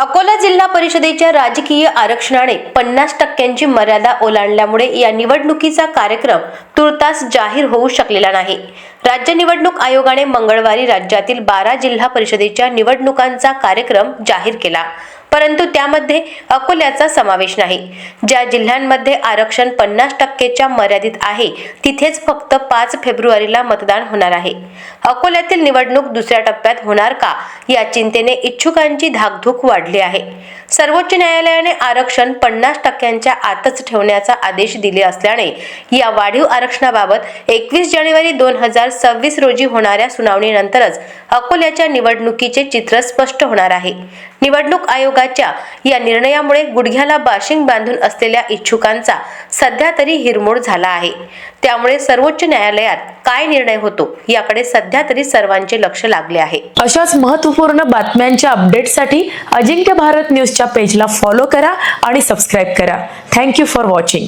अकोला जिल्हा परिषदेच्या राजकीय आरक्षणाने पन्नास टक्क्यांची मर्यादा ओलांडल्यामुळे या निवडणुकीचा कार्यक्रम तुर्तास जाहीर होऊ शकलेला नाही. राज्य निवडणूक आयोगाने मंगळवारी राज्यातील बारा जिल्हा परिषदेच्या निवडणुकांचा कार्यक्रम जाहीर केला. परंतु त्यामध्ये अकोल्याचा समावेश नाही. ज्या जिल्ह्यांमध्ये आरक्षण पन्नास टक्केच्या मर्यादित आहे तिथेच फक्त पाच फेब्रुवारीला मतदान होणार आहे. अकोल्यातील निवडणूक दुसऱ्या टप्प्यात होणार का या चिंतेने इच्छुकांची धाकधूक वाढली आहे. सर्वोच्च न्यायालयाने आरक्षण पन्नास टक्क्यांच्या आतच ठेवण्याचा आदेश दिले असल्याने या वाढीव आरक्षणाबाबत एकवीस जानेवारी दोन हजार सव्वीस रोजी होणाऱ्या सुनावणीनंतरच अकोल्याच्या निवडणुकीचे चित्र स्पष्ट होणार आहे. निवडणूक विभागाच्या या निर्णयामुळे गुडघ्याला बाशिंग बांधून असलेल्या इच्छुकांचा सध्या तरी हिरमोड झाला आहे. त्यामुळे सर्वोच्च न्यायालयात काय निर्णय होतो याकडे सध्या तरी सर्वांचे लक्ष लागले आहे. अशाच महत्त्वपूर्ण बातम्यांच्या अपडेटसाठी अजिंक्य भारत न्यूजच्या पेजला फॉलो करा आणि सबस्क्राईब करा. Thank you for watching.